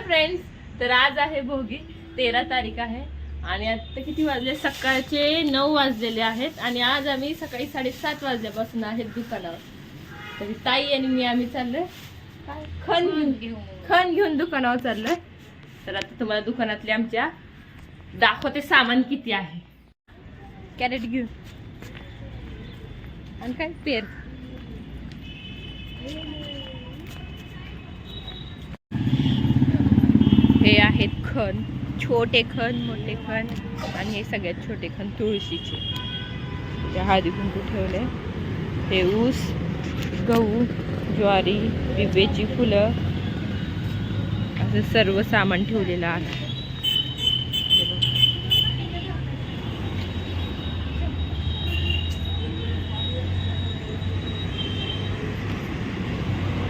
Friends तर आज आहे भोगी. तेरा तारीख आहे. आणि आता किती वाजले? सकाळचे नऊ वाजलेले आहेत. आणि आज आम्ही सकाळी साडेसात वाजल्यापासून आहेत दुकानावर. तरी ताई आणि मी आम्ही चाललोय. काय? खण घेऊन खण घेऊन. दुकानावर चाललोय. तर आता तुम्हाला दुकानातले आमच्या दाखवते सामान किती आहे. कॅरेट घेऊन. आणि काय? पेर हे आहेत खण. छोटे खण मोठे खण आणि हे सगळ्यात छोटे खण तुळशीचे. ते हळदी कुंकू ठेवले हे ऊस गहू ज्वारी विवेची फुलं असं सर्व सामान ठेवलेलं आहे.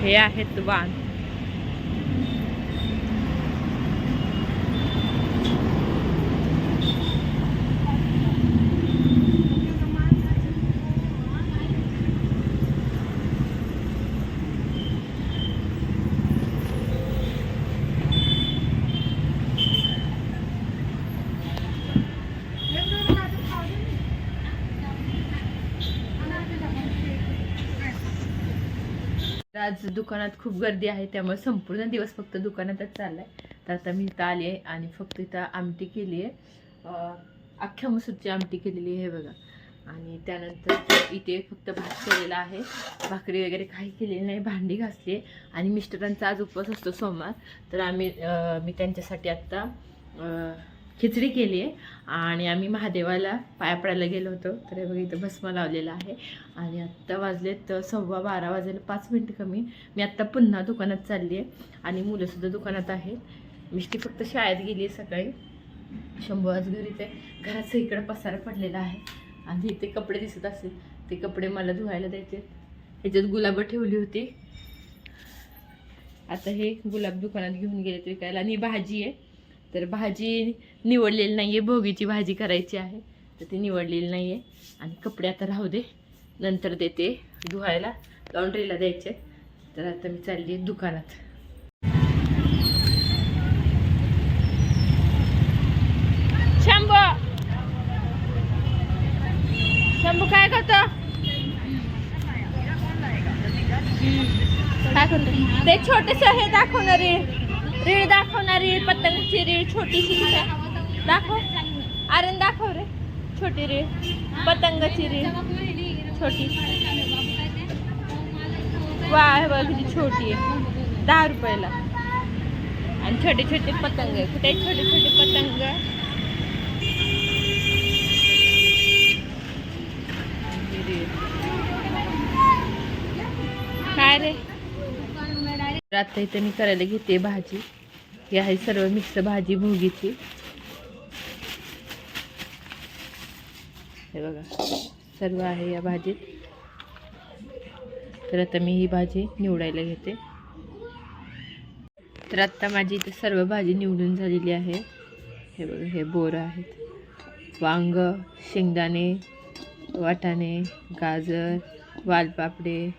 हे आहेत वाण. आज दुकानात खूप गर्दी आहे त्यामुळे संपूर्ण दिवस फक्त दुकानातच चाललाय. तर आता मी इथं आली आहे आणि फक्त इथं आमटी केली आहे. अख्ख्या मसूरची आमटी केलेली आहे बघा. आणि त्यानंतर इथे फक्त भात केलेला आहे. भाकरी वगैरे काही केलेली नाही भांडी घासली आहे. आणि मिस्टरांचा आज उपवास असतो सोमवार. तर आम्ही मी त्यांच्यासाठी आत्ता खिचडी केली आहे. आणि आम्ही महादेवाला पाया पडायला गेलो होतो. तर हे बघा इथं भस्म लावलेला आहे. आणि आत्ता वाजलेत सव्वा बारा वाजायला पाच मिनटं कमी. मी आत्ता पुन्हा दुकानात चालली आहे. आणि मुलंसुद्धा दुकानात आहेत. मिष्टी फक्त शाळेत गेली आहे सकाळी. शंभू आज घरीच आहे. घराचं इकडं पसारा पडलेला आहे. आणि इथे कपडे दिसत असेल. ते कपडे मला धुवायला द्यायचे ह्याच्यात गुलाबं ठेवली होती. आता हे गुलाब दुकानात घेऊन गेले विकायला. आणि भाजी आहे. तर भाजी निवडलेली नाही आहे भोगीची भाजी करायची आहे. तर ती निवडलेली नाही आहे आणि कपडे आता राहू दे नंतर देते धुवायला. लॉन्ड्रीला द्यायचे. तर आता मी चालली आहे दुकानात. शंभू! शंभू काय करतो? काय करतो? ते छोटेस हे दाखवणारी रीळ दाखवणारी पतंगची रीळ छोटीशी दाखव. आरण दाखव रे. छोटी रीळ पतंगाची रीळ. छोटी. वा हे बघ छोटी आहे. दहा रुपयाला. आणि छोटे छोटे पतंग आहे. कुठे छोटे छोटे पतंग? काय रे? तर आता इथं मी करायला घेते भाजी. ही आहे सर्व मिक्स भाजी भोगीची. हे बघा सर्व आहे या भाजीत. तर आता मी ही भाजी निवडायला घेते. तर आत्ता माझी इथे सर्व भाजी निवडून झालेली आहे. हे बघा हे बोरं आहेत. वांग शेंगदाणे वाटाणे गाजर वालपापडे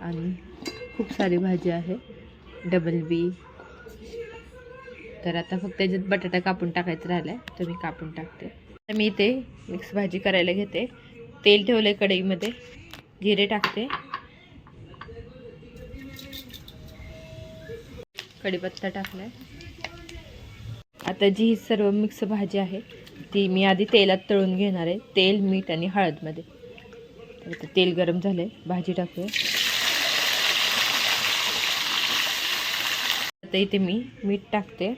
आणि खूप सारी भाजी आहे. डबल बी तर आता फक्त त्याच्यात बटाटा कापून टाकायचं राहिलं आहे तर मी कापून टाकते. तर मी इथे मिक्स भाजी करायला घेते. तेल ठेवलं आहे कढईमध्ये जिरे टाकते. कढीपत्ता टाकला आता जी ही सर्व मिक्स भाजी आहे ती मी आधी तेलात तळून घेणार आहे. तेल मीठ आणि हळदमध्ये तर आता तेल गरम झालं आहे भाजी टाकूया. आता इथे मी मीठ टाकते.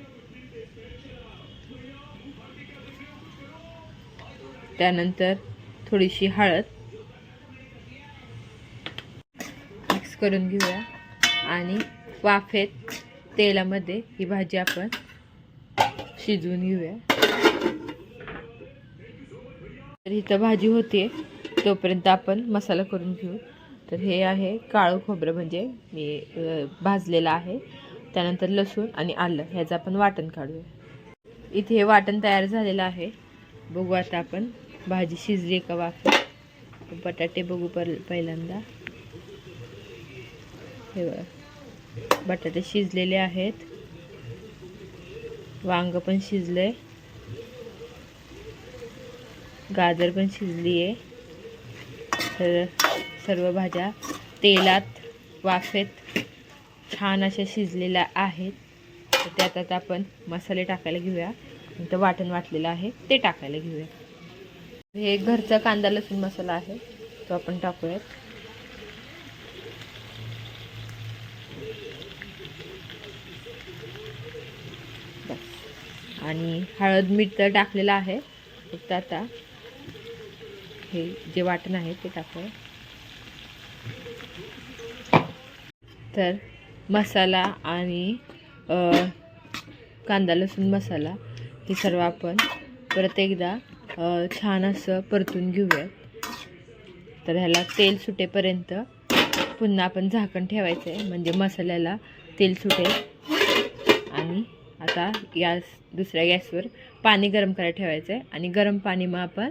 त्यानंतर थोडीशी हळद मिक्स करून घेऊया. आणि वाफेत तेलामध्ये ही भाजी आपण शिजवून घेऊया. तर इथं भाजी होते तोपर्यंत आपण मसाला करून घेऊ. तर हे आहे काळं खोबरं. म्हणजे मी भाजलेलं आहे. त्यानंतर लसूण आणि आलं ह्याचं आपण वाटण काढूया. इथे हे वाटण तयार झालेलं आहे. बघू आता आपण भाजी शिजली का वाफेत? बटाटे बघू पर पहिल्यांदा. हे बघा बटाटे शिजलेले आहेत. वांग पण शिजले गाजर पण शिजली आहे. तर सर्व भाज्या तेलात वाफेत छान अशा शिजलेल्या आहेत. तर त्यात आता आपण मसाले टाकायला घेऊया. तर वाटण वाटलेलं आहे ते टाकायला घेऊया. हे घरचा कांदा लसूण मसाला आहे तो आपण टाकूयात. बस. आणि हळद मीठ तर टाकलेलं आहे. फक्त आता हे जे वाटण आहे ते टाकूया. तर मसाला आणि कांदा लसूण मसाला हे सर्व आपण परत एकदा छान असं परतून घेऊयात तर ह्याला तेल सुटेपर्यंत पुन्हा आपण झाकण ठेवायचं आहे म्हणजे मसाल्याला तेल सुटेल आणि आता गॅस दुसऱ्या गॅसवर पाणी गरम करायला ठेवायचं आहे आणि गरम पाणी मग आपण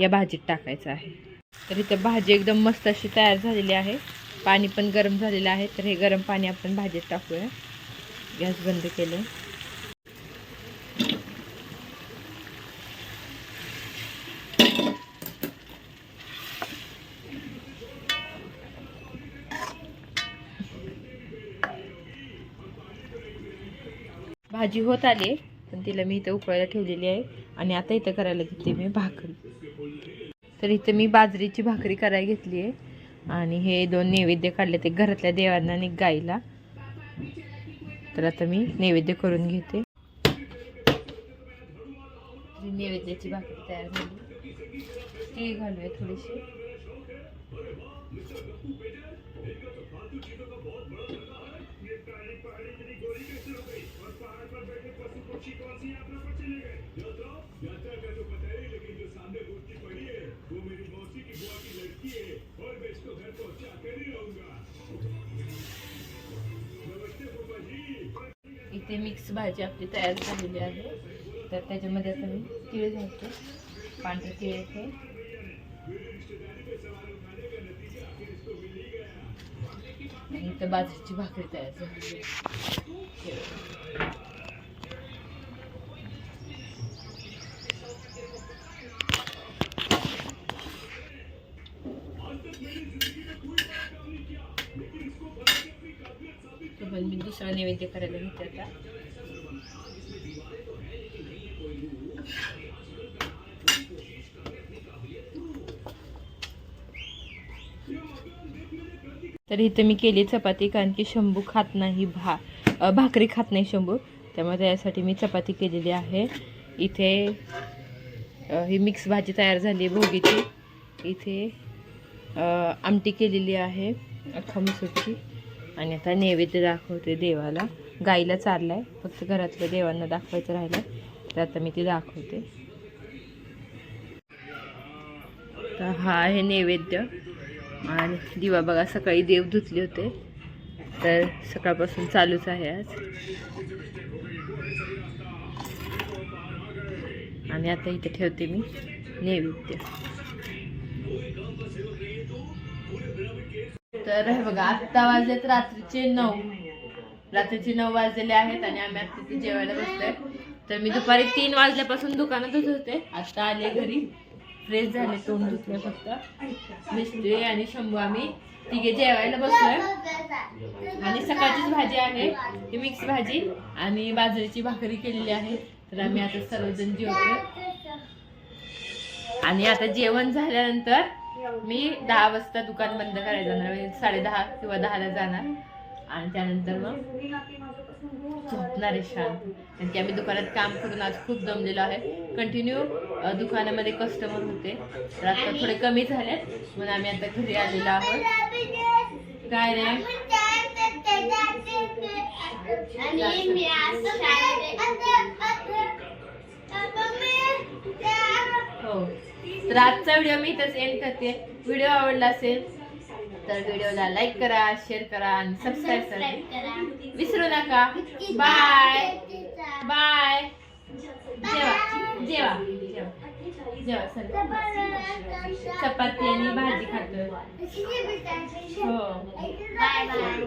या भाजीत टाकायचं आहे. तर इथं भाजी एकदम मस्त अशी तयार झालेली आहे. पाणी पण गरम झालेलं आहे तर हे गरम पाणी आपण भाजीत टाकूया. गॅस बंद केलं. भाजी होत आली पण तिला मी इथं उकळायला ठेवलेली आहे आणि आता इथं करायला घेतली मी भाकरी. तर इथं मी बाजरीची भाकरी करायला घेतली आहे. आणि हे दोन नैवेद्य काढले ते घरातल्या देवांना आणि गाईला. तर आता मी नैवेद्य करून घेते. नैवेद्याची भाकरी तयार झाली ती घालूया थोडीशी. इथे मिक्स भाजी आपली तयार झालेली आहे. तर त्याच्यामध्ये आता मी तिळ घालते. पांढरे तिळ येते. इथं बाजरीची भाकरी तयार झाली. पण मी दुसरा नैवेद्य करायला घेते आता. तर इथं मी केली चपाती कारण की शंभू खात नाही भा भाकरी खात नाही शंभू. त्यामुळे त्यासाठी मी चपाती केलेली आहे. इथे ही मिक्स भाजी तयार झाली आहे भोगीची. इथे आमटी केलेली आहे अख्खा आणि आता नैवेद्य दाखवते देवाला. गाईला चारलाय फक्त घरातल्या देवांना दाखवायचं राहिलं तर आता मी ते दाखवते. तर हा आहे नैवेद्य. आणि दिवा बघा सकाळी देव धुतले होते. तर सकाळपासून चालूच आहे आज. आणि आता इथे ठेवते मी नैवेद्य. तर हे बघा आत्ता वाजलेत रात्रीचे नऊ. रात्रीचे नऊ वाजलेले आहेत आणि आम्ही आता तिथे जेवायला बसतोय तर मी दुपारी तीन वाजल्यापासून दुकानातच होते. आता आले घरी. फ्रेश झाले तोंड धुतले फक्त. मिस्त्री आणि शंभू आम्ही तिघे जेवायला बसलोय. आणि सकाळचीच भाजी आहे ती मिक्स भाजी आणि बाजरीची भाकरी केलेली आहे. तर आम्ही आता सर्वजण जेवतोय. आणि आता जेवण झाल्यानंतर मी दहा वाजता दुकान बंद करायला जाणार साडे दहा किंवा दहाला जाणार. आणि त्यानंतर मग झोपणार आहे शांत. कारण की आम्ही दुकानात काम करून आज खूप दमलेलो आहे. कंटिन्यू दुकानामध्ये कस्टमर होते. तर आता थोडे कमी झालेत म्हणून आम्ही आता घरी आलेलो आहोत. काय रे? हो. तर आजचा व्हिडिओ मी इथंच एंड करते. व्हिडिओ आवडला असेल तर व्हिडिओला लाईक करा शेअर करा आणि सबस्क्राईब करा. विसरू नका. बाय बाय जेवा. जेवा. जेवा. जेवा सर चपाती आणि भाजी खातो हो. Bye bye